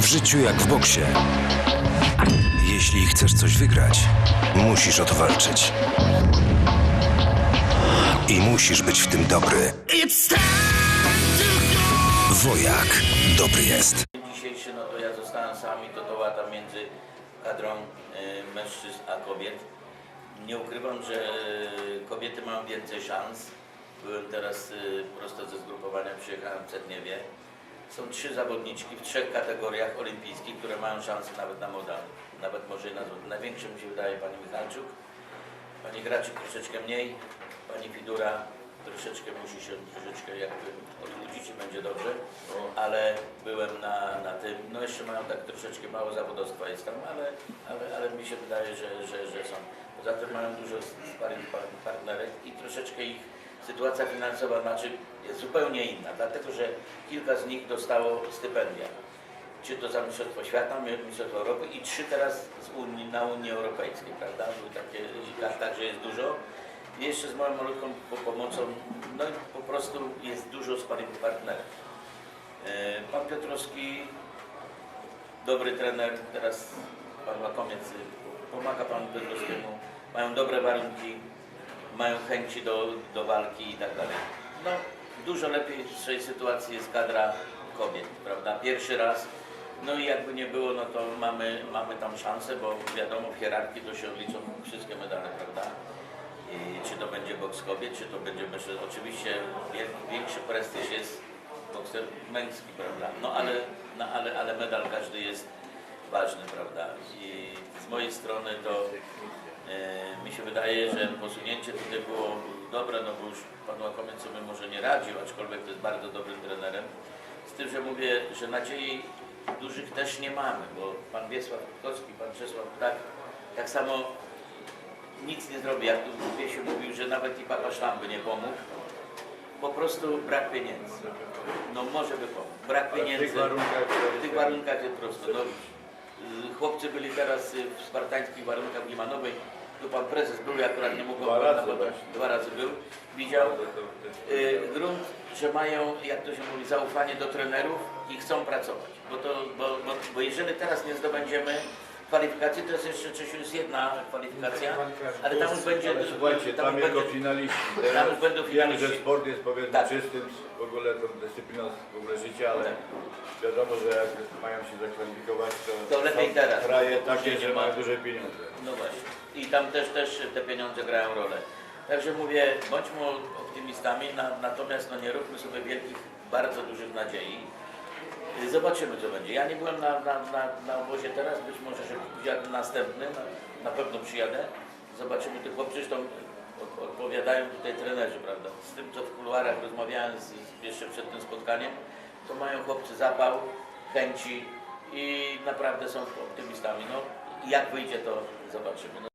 W życiu jak w boksie. Jeśli chcesz coś wygrać, musisz o to walczyć. I musisz być w tym dobry. Wojak dobry jest. Dzisiejszy, no to ja zostałem sam i to to łata między kadrą e, mężczyzn a kobiet. Nie ukrywam, że e, kobiety mają więcej szans. Byłem teraz e, prosto ze zgrupowania, przyjechałem w Cedniewie. Są trzy zawodniczki w trzech kategoriach olimpijskich, które mają szansę nawet na medal. Nawet może na złoto. Największe mi się wydaje pani Michalczuk, pani Graczyk troszeczkę mniej, pani Fidura troszeczkę musi się troszeczkę jakby odchudzić i będzie dobrze, ale byłem na, na tym, no jeszcze mają tak troszeczkę mało zawodowstwa jest tam, ale, ale, ale mi się wydaje, że, że, że są. Poza tym mają dużo sparring par- partnerek i troszeczkę ich sytuacja finansowa znaczy jest zupełnie inna, dlatego że kilka z nich dostało stypendia czy to za Mistrzostwo Świata, Mistrzostwo Europy i trzy teraz Unii, na Unii Europejskiej, prawda? Były takie, tak, także jest dużo. I jeszcze z moją malutką po- pomocą, no i po prostu jest dużo sparring partnerów. E, Pan Piotrowski, dobry trener, teraz Pan Łakomiec pomaga Panu Piotrowskiemu, mają dobre warunki, mają chęci do, do walki i tak dalej. No, dużo lepiej w tej sytuacji jest kadra kobiet, prawda? Pierwszy raz, no i jakby nie było, no to mamy, mamy tam szansę, bo wiadomo, w hierarchii to się odliczą wszystkie medale, prawda? I czy to będzie boks kobiet, czy to będzie mężczyzn. Oczywiście większy prestiż jest bokser męski, prawda? No ale, no, ale, ale medal każdy jest ważny, prawda? I z mojej strony to mi się wydaje, że posunięcie tutaj było dobre, no bo już pan Łakomiec sobie może nie radził, aczkolwiek to jest bardzo dobrym trenerem. Z tym, że mówię, że nadziei dużych też nie mamy, bo pan Wiesław Kowski, pan Czesław tak, tak samo nic nie zrobi, jak tu Wiesiu mówił, że nawet i papa Szlamby nie pomógł. Po prostu brak pieniędzy. No może by pomógł. Brak pieniędzy. tych warunkach to W tych warunkach jest prosto. No, y, chłopcy byli teraz w spartańskich warunkach w Limanowej. Tu pan prezes był, ja akurat nie mógł Dwa go- razy bo-. Dwa razy był. Widział y, grunt, że mają, jak to się mówi, zaufanie do trenerów i chcą pracować. Bo, to, bo, bo, bo jeżeli teraz nie zdobędziemy kwalifikacji, to jest jeszcze Czesiu, jest jedna kwalifikacja, ale tam już będzie... Ale słuchajcie, tam już jako będzie- finaliści. Tam już będą Wiem, finaliści. że sport jest powiedzmy Tak. czystym, w ogóle to dyscypliną w ogóle życia, ale Tak. wiadomo, że jak mają się zakwalifikować, to, To lepiej teraz, kraje takie, później że nie ma- mają duże pieniądze. No właśnie. I tam też, też te pieniądze grają rolę. Także mówię, bądźmy optymistami, na, natomiast no nie róbmy sobie wielkich, bardzo dużych nadziei. Y, Zobaczymy co będzie. Ja nie byłem na, na, na, na obozie teraz, być może, że przyjadę następny, na, na pewno przyjadę. Zobaczymy tych chłopców, zresztą od, odpowiadają tutaj trenerzy, prawda? Z tym co w kuluarach rozmawiałem z, z, jeszcze przed tym spotkaniem, to mają chłopcy zapał, chęci i naprawdę są optymistami. No, jak wyjdzie to zobaczymy. No,